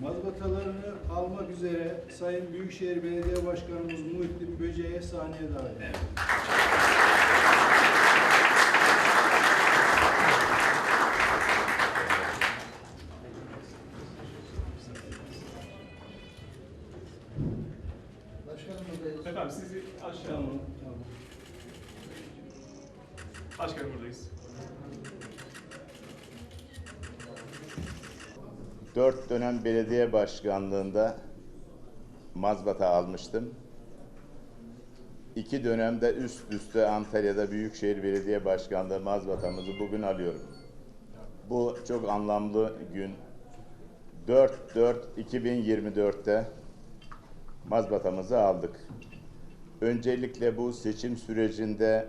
Mazbatalarını almak üzere Sayın Büyükşehir Belediye Başkanımız Muhittin Böce'ye sahneye davet ediyorum. Başkanım Efendim sizi aşağı Tamam, tamam. Başkanım buradayız. Dört dönem belediye başkanlığında mazbata almıştım. İki dönemde üst üste Antalya'da Büyükşehir Belediye Başkanlığı mazbatamızı bugün alıyorum. Bu çok anlamlı gün. 4-4-2024'te mazbatamızı aldık. Öncelikle bu seçim sürecinde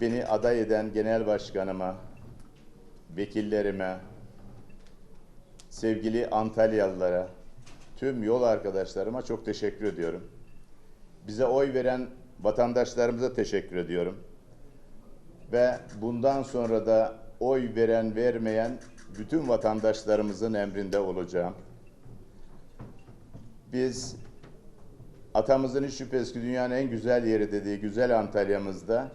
beni aday eden genel başkanıma, vekillerime, sevgili Antalyalılara, tüm yol arkadaşlarıma çok teşekkür ediyorum. Bize oy veren vatandaşlarımıza teşekkür ediyorum. Ve bundan sonra da oy veren vermeyen bütün vatandaşlarımızın emrinde olacağım. Biz atamızın hiç şüphesiz dünyanın en güzel yeri dediği güzel Antalya'mızda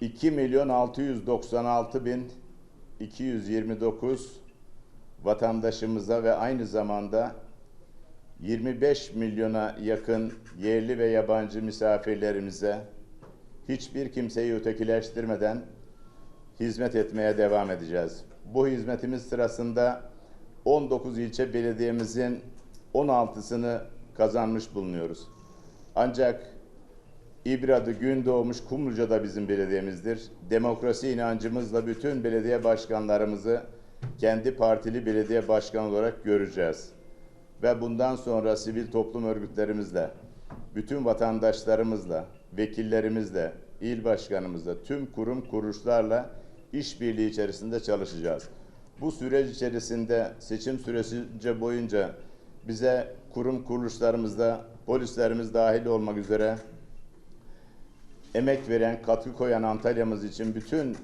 2 milyon 696 bin 229 vatandaşımıza ve aynı zamanda 25 milyona yakın yerli ve yabancı misafirlerimize hiçbir kimseyi ötekileştirmeden hizmet etmeye devam edeceğiz. Bu hizmetimiz sırasında 19 ilçe belediyemizin 16'sını kazanmış bulunuyoruz. Ancak İbradı gün doğmuş Kumluca da bizim belediyemizdir. Demokrasi inancımızla bütün belediye başkanlarımızı kendi partili belediye başkanı olarak göreceğiz. Ve bundan sonra sivil toplum örgütlerimizle, bütün vatandaşlarımızla, vekillerimizle, il başkanımızla, tüm kurum kuruluşlarla işbirliği içerisinde çalışacağız. Bu süreç içerisinde seçim süresince boyunca bize kurum kuruluşlarımızda polislerimiz dahil olmak üzere emek veren, katkı koyan Antalya'mız için bütün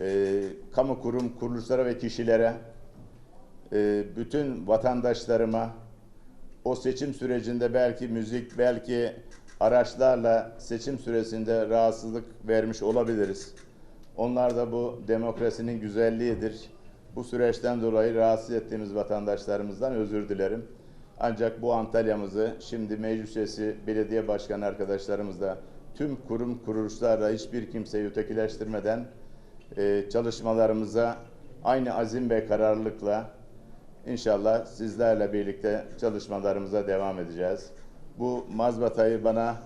e, kamu kurum kuruluşlara ve kişilere, e, bütün vatandaşlarıma o seçim sürecinde belki müzik, belki araçlarla seçim süresinde rahatsızlık vermiş olabiliriz. Onlar da bu demokrasinin güzelliğidir. Bu süreçten dolayı rahatsız ettiğimiz vatandaşlarımızdan özür dilerim. Ancak bu Antalya'mızı şimdi meclis üyesi, belediye başkanı arkadaşlarımızla tüm kurum kuruluşlarla hiçbir kimseyi ötekileştirmeden e, çalışmalarımıza aynı azim ve kararlılıkla inşallah sizlerle birlikte çalışmalarımıza devam edeceğiz. Bu mazbatayı bana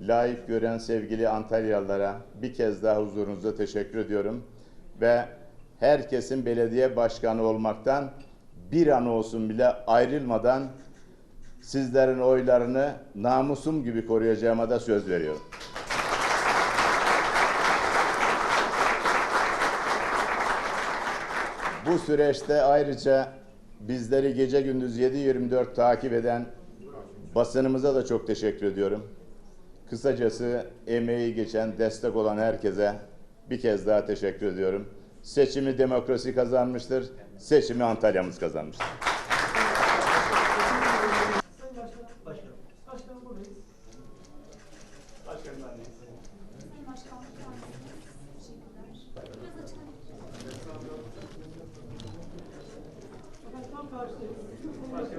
layık gören sevgili Antalyalılara bir kez daha huzurunuzda teşekkür ediyorum. Ve herkesin belediye başkanı olmaktan bir an olsun bile ayrılmadan sizlerin oylarını namusum gibi koruyacağıma da söz veriyorum. Bu süreçte ayrıca bizleri gece gündüz 7-24 takip eden basınımıza da çok teşekkür ediyorum. Kısacası emeği geçen, destek olan herkese bir kez daha teşekkür ediyorum. Seçimi demokrasi kazanmıştır, seçimi Antalya'mız kazanmıştır.